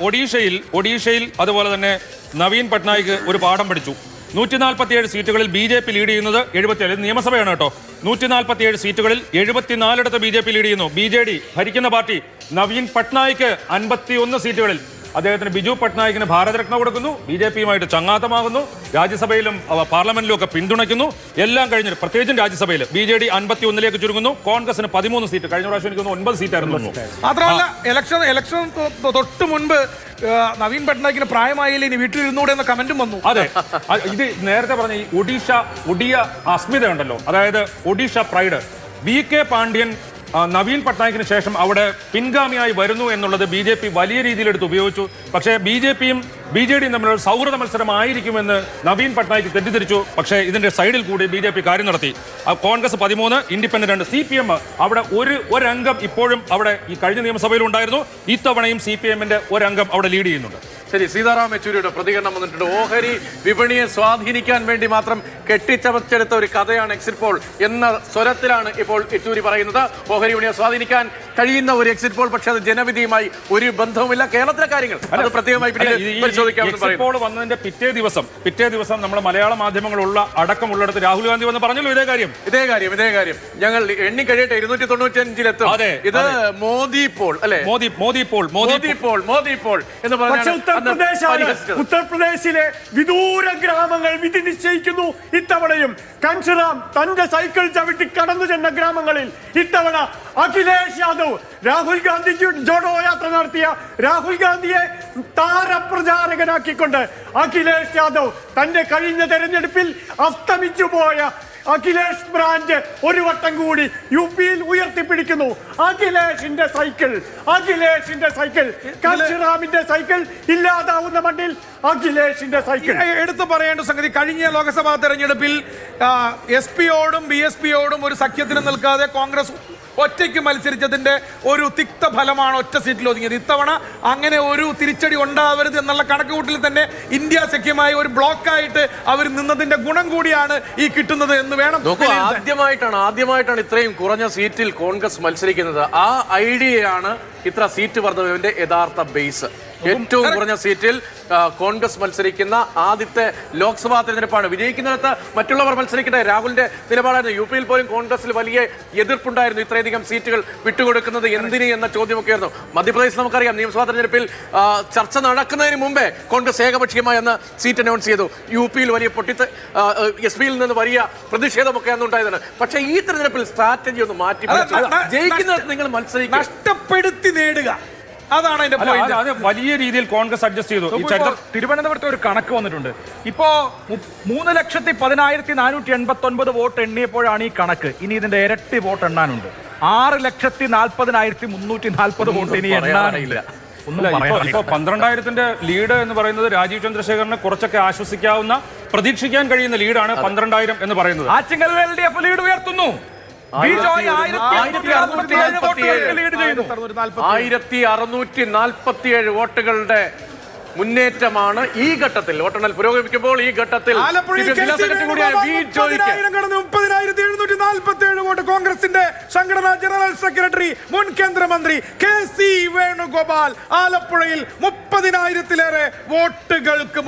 ഒഡീഷയിൽ ഒഡീഷയിൽ അതുപോലെ തന്നെ നവീൻ പട്നായിക്ക് ഒരു പാഠം പഠിച്ചു. നൂറ്റി നാൽപ്പത്തിയേഴ് സീറ്റുകളിൽ ബി ജെ പി ലീഡ് ചെയ്യുന്നത് എഴുപത്തിയേഴ്. നിയമസഭയാണ് കേട്ടോ. നൂറ്റി നാൽപ്പത്തിയേഴ് സീറ്റുകളിൽ എഴുപത്തിനാലിടത്ത് ബി ജെ പി ലീഡ് ചെയ്യുന്നു. ബി ജെ ഡി ഭരിക്കുന്ന പാർട്ടി നവീൻ പട്നായിക്ക് അൻപത്തിയൊന്ന് സീറ്റുകളിൽ. അദ്ദേഹത്തിന് ബിജു പട്നായിക്കിന് ഭാരതരത്ന കൊടുക്കുന്നു. ബി ജെ പിയുമായിട്ട് ചങ്ങാത്തമാകുന്നു. രാജ്യസഭയിലും പാർലമെന്റിലും ഒക്കെ പിന്തുണയ്ക്കുന്നു. എല്ലാം കഴിഞ്ഞു പ്രത്യേകിച്ചും രാജ്യസഭയിൽ ബി ജെ ഡി അൻപത്തി ഒന്നിലേക്ക് ചുരുങ്ങുന്നു. കോൺഗ്രസിന് പതിമൂന്ന് സീറ്റ്. കഴിഞ്ഞ പ്രാവശ്യം എനിക്ക് ഒൻപത് സീറ്റായിരുന്നു. മാത്രമല്ല ഇലക്ഷൻ ഇലക്ഷൻ തൊട്ട് മുൻപ് നവീൻ പട്നായിക്കിന് പ്രായമായില്ലേ? ഇനി വീട്ടിലിരുന്നൂടെ എന്ന കമന്റും വന്നു. അതെ. ഇത് നേരത്തെ പറഞ്ഞ ഈ ഒഡീഷ ഒഡിയ അസ്മിത ഉണ്ടല്ലോ അതായത് Odisha pride. V K Pandian Naveen പട്നായിക്കിന് ശേഷം അവിടെ പിൻഗാമിയായി വരുന്നു എന്നുള്ളത് ബി ജെ പി വലിയ രീതിയിൽ എടുത്ത് ഉപയോഗിച്ചു. പക്ഷേ ബി ജെ പിയും ബി ജെ ഡിയും തമ്മിലുള്ള സൗഹൃദ മത്സരമായിരിക്കുമെന്ന് നവീൻ പട്നായിക്ക് തെറ്റിദ്ധരിച്ചു. പക്ഷേ ഇതിന്റെ സൈഡിൽ കൂടി ബി ജെ പി കാര്യം നടത്തി. കോൺഗ്രസ് പതിമൂന്ന് ഇൻഡിപെൻഡന്റ് രണ്ട് സി പി എം അവിടെ ഒരു ഒരംഗം ഇപ്പോഴും അവിടെ ഈ കഴിഞ്ഞ നിയമസഭയിൽ ഉണ്ടായിരുന്നു ഇത്തവണയും സി പി എമ്മിന്റെ ഒരംഗം അവിടെ ലീഡ് ചെയ്യുന്നുണ്ട്. ശരി സീതാറാം യെച്ചൂരിയുടെ പ്രതികരണം വന്നിട്ടുണ്ട്. ഓഹരി വിപണിയെ സ്വാധീനിക്കാൻ വേണ്ടി മാത്രം കെട്ടിച്ചമച്ചെടുത്ത ഒരു കഥയാണ് എക്സിറ്റ് പോൾ എന്ന സ്വരത്തിലാണ് ഇപ്പോൾ യെച്ചൂരി പറയുന്നത്. ഓഹരി വിപണിയെ സ്വാധീനിക്കാൻ കഴിയുന്ന ഒരു എക്സിറ്റ് പോൾ പക്ഷേ അത് ജനവിധിയുമായി ഒരു ബന്ധവുമില്ല. കേരളത്തിലെ കാര്യങ്ങൾ അത് പ്രത്യേകമായി എക്സിറ്റ് പോൾ വന്നതിന്റെ പിറ്റേ ദിവസം പിറ്റേ ദിവസം നമ്മൾ മലയാള മാധ്യമങ്ങളുള്ള അടക്കമുള്ളിടത്ത് രാഹുൽ ഗാന്ധി വന്ന് പറഞ്ഞല്ലോ ഇതേ കാര്യം. ഇതേ കാര്യം ഇതേ കാര്യം. ഞങ്ങൾ എണ്ണി കഴിയട്ടെ ഇരുന്നൂറ്റി തൊണ്ണൂറ്റി അഞ്ചിലെത്തും അതെ, ഇത് മോദി പോൾ അല്ലെ? Modi Modi poll Modi poll Modi poll എന്ന് പറഞ്ഞ പരിഹസിച്ചത്. ഉത്തർപ്രദേശിലെ വിദൂര ഗ്രാമങ്ങൾ വിധി നിശ്ചയിക്കുന്നു ഇത്തവണയും. കൻഷറാം തന്റെ സൈക്കിൾ ചവിട്ടി കടന്നു ചെന്ന ഗ്രാമങ്ങളിൽ ഇത്തവണ അഖിലേഷ് യാദവ് രാഹുൽ ഗാന്ധി ജോഡോ യാത്ര നടത്തിയ രാഹുൽ ഗാന്ധിയെ താരപ്രചാരകനാക്കിക്കൊണ്ട് അഖിലേഷ് യാദവ് തന്റെ കഴിഞ്ഞ തെരഞ്ഞെടുപ്പിൽ അസ്തമിച്ചു പോയ അഖിലേഷ് ബ്രാൻഡ് ഒരു വട്ടം കൂടി യു പിയിൽ ഉയർത്തിപ്പിടിക്കുന്നു. അഖിലേഷിന്റെ സൈക്കിൾ അഖിലേഷിന്റെ സൈക്കിൾ കാശിറാമിന്റെ സൈക്കിൾ ഇല്ലാതാവുന്ന മണ്ണിൽ അഖിലേഷിന്റെ സൈക്കിൾ. എടുത്തു പറയേണ്ട സംഗതി കഴിഞ്ഞ ലോക്സഭാ തെരഞ്ഞെടുപ്പിൽ എസ് പിയോടും ബി എസ് പിയോടും ഒരു സഖ്യത്തിന് നിൽക്കാതെ കോൺഗ്രസ് ഒറ്റയ്ക്ക് മത്സരിച്ചതിന്റെ ഒരു തിക്ത ഫലമാണ് ഒറ്റ സീറ്റിൽ ഒതുങ്ങിയത്. ഇത്തവണ അങ്ങനെ ഒരു തിരിച്ചടി ഉണ്ടാവരുത് എന്നുള്ള കണക്കുകൂട്ടിൽ തന്നെ ഇന്ത്യ സഖ്യമായി ഒരു ബ്ലോക്കായിട്ട് അവർ നിന്നതിന്റെ ഗുണം കൂടിയാണ് ഈ കിട്ടുന്നത് എന്ന് വേണം ആദ്യമായിട്ടാണ് ആദ്യമായിട്ടാണ് ഇത്രയും കുറഞ്ഞ സീറ്റിൽ കോൺഗ്രസ് മത്സരിക്കുന്നത്. ആ ഐഡിയയാണ് ഇത്ര സീറ്റ് വർദ്ധനവിന്റെ യഥാർത്ഥ ബേസ് ഏറ്റവും കുറഞ്ഞ സീറ്റിൽ കോൺഗ്രസ് മത്സരിക്കുന്ന ആദ്യത്തെ ലോക്സഭാ തെരഞ്ഞെടുപ്പാണ്. വിജയിക്കുന്നിടത്ത് മറ്റുള്ളവർ മത്സരിക്കട്ടെ. രാഹുലിന്റെ നിലപാടായിരുന്നു. യു പിയിൽ പോലും കോൺഗ്രസിൽ വലിയ എതിർപ്പുണ്ടായിരുന്നു ഇത്രയധികം സീറ്റുകൾ വിട്ടുകൊടുക്കുന്നത് എന്തിന് എന്ന ചോദ്യമൊക്കെ ആയിരുന്നു മധ്യപ്രദേശ് നമുക്കറിയാം നിയമസഭാ തെരഞ്ഞെടുപ്പിൽ ചർച്ച നടക്കുന്നതിന് മുമ്പേ കോൺഗ്രസ് ഏകപക്ഷീയമായി അന്ന് സീറ്റ് അനൗൺസ് ചെയ്തു. യു പിയിൽ വലിയ പൊട്ടിത്ത് എസ് പിയിൽ നിന്ന് വലിയ പ്രതിഷേധമൊക്കെ അന്ന് ഉണ്ടായതാണ്. പക്ഷേ ഈ തെരഞ്ഞെടുപ്പിൽ സ്ട്രാറ്റജി ഒന്ന് മാറ്റി ജയിക്കുന്നിടത്ത് നിങ്ങൾ മത്സരിക്കും നഷ്ടപ്പെടുത്തി നേടുക. അതാണ് അതിന്റെ പോയിന്റ് അത് വലിയ രീതിയിൽ കോൺഗ്രസ് അഡ്ജസ്റ്റ് ചെയ്തു. ഈ ചരിത്രം തിരുവനന്തപുരത്ത് ഒരു കണക്ക് വന്നിട്ടുണ്ട്. ഇപ്പോ മൂന്ന് ലക്ഷത്തി പതിനായിരത്തി നാനൂറ്റി എൺപത്തി ഒൻപത് വോട്ട് എണ്ണിയപ്പോഴാണ് ഈ കണക്ക്. ഇനി ഇതിന്റെ ഇരട്ടി വോട്ട് എണ്ണാനുണ്ട്. ആറ് ലക്ഷത്തി നാൽപ്പതിനായിരത്തി മുന്നൂറ്റി നാൽപ്പത് വോട്ട് ഇനി എണ്ണാനില്ല ഇപ്പോ പന്ത്രണ്ടായിരത്തിന്റെ ലീഡ് എന്ന് പറയുന്നത് രാജീവ് ചന്ദ്രശേഖരന് കുറച്ചൊക്കെ ആശ്വസിക്കാവുന്ന പ്രതീക്ഷിക്കാൻ കഴിയുന്ന ലീഡാണ് പന്ത്രണ്ടായിരം എന്ന് പറയുന്നത്. Attingal L D F lead ഉയർത്തുന്നു. ആയിരത്തി അറുന്നൂറ്റി അറുപത്തിയേഴ് വോട്ടുകൾക്ക് ലീഡ് ചെയ്തു ആയിരത്തി അറുന്നൂറ്റി നാൽപ്പത്തിയേഴ് വോട്ടുകളുടെ മുന്നേറ്റമാണ് ഈ ഘട്ടത്തിൽ. വോട്ടെണ്ണൽ പുരോഗമിക്കുമ്പോൾ ഈ ഘട്ടത്തിൽ നാൽപ്പത്തി ഏഴ് വോട്ട് കോൺഗ്രസിന്റെ സംഘടനാ ജനറൽ സെക്രട്ടറി മുൻ കേന്ദ്രമന്ത്രി കെ സി വേണുഗോപാൽ ആലപ്പുഴയിൽ മുപ്പതിനായിരത്തിലേറെ വോട്ടുകൾക്ക്